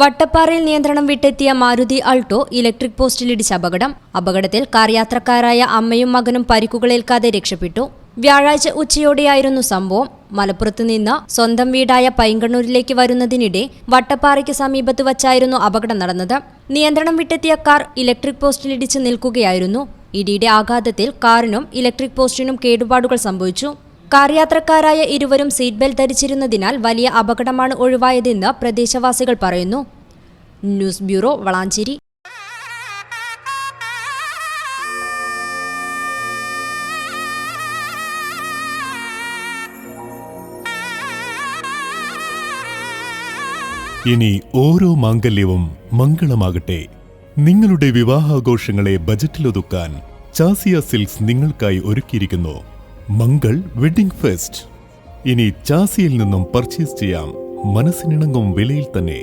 വട്ടപ്പാറയിൽ നിയന്ത്രണം വിട്ടെത്തിയ Maruti Alto electric പോസ്റ്റിലിടിച്ച അപകടം. അപകടത്തിൽ കാർ യാത്രക്കാരായ അമ്മയും മകനും പരിക്കുകളേൽക്കാതെ രക്ഷപ്പെട്ടു. വ്യാഴാഴ്ച ഉച്ചയോടെയായിരുന്നു സംഭവം. മലപ്പുറത്ത് നിന്ന് സ്വന്തം വീടായ പൈങ്കണ്ണൂരിലേക്ക് വരുന്നതിനിടെ വട്ടപ്പാറയ്ക്ക് സമീപത്ത് വച്ചായിരുന്നു അപകടം നടന്നത്. നിയന്ത്രണം വിട്ടെത്തിയ കാർ ഇലക്ട്രിക് പോസ്റ്റിലിടിച്ച് നിൽക്കുകയായിരുന്നു. ഇടിയുടെ ആഘാതത്തിൽ കാറിനും ഇലക്ട്രിക് പോസ്റ്റിനും കേടുപാടുകൾ സംഭവിച്ചു. കാർ യാത്രക്കാരായ ഇരുവരും സീറ്റ് ബെൽറ്റ് ധരിച്ചിരുന്നതിനാൽ വലിയ അപകടമാണ് ഒഴിവായതെന്ന് പ്രദേശവാസികൾ പറയുന്നു. News bureau Valanchery. ഇനി ഓരോ മാംഗല്യവും മംഗളമാകട്ടെ. നിങ്ങളുടെ വിവാഹാഘോഷങ്ങളെ ബജറ്റിലൊതുക്കാൻ ചാസിയ സിൽക്സ് നിങ്ങൾക്കായി ഒരുക്കിയിരിക്കുന്നു. Mangal wedding fest. ഇനി ചാസിയിൽ നിന്നും പർച്ചേസ് ചെയ്യാം. മനസ്സിനിണങ്ങും വിലയിൽ തന്നെ.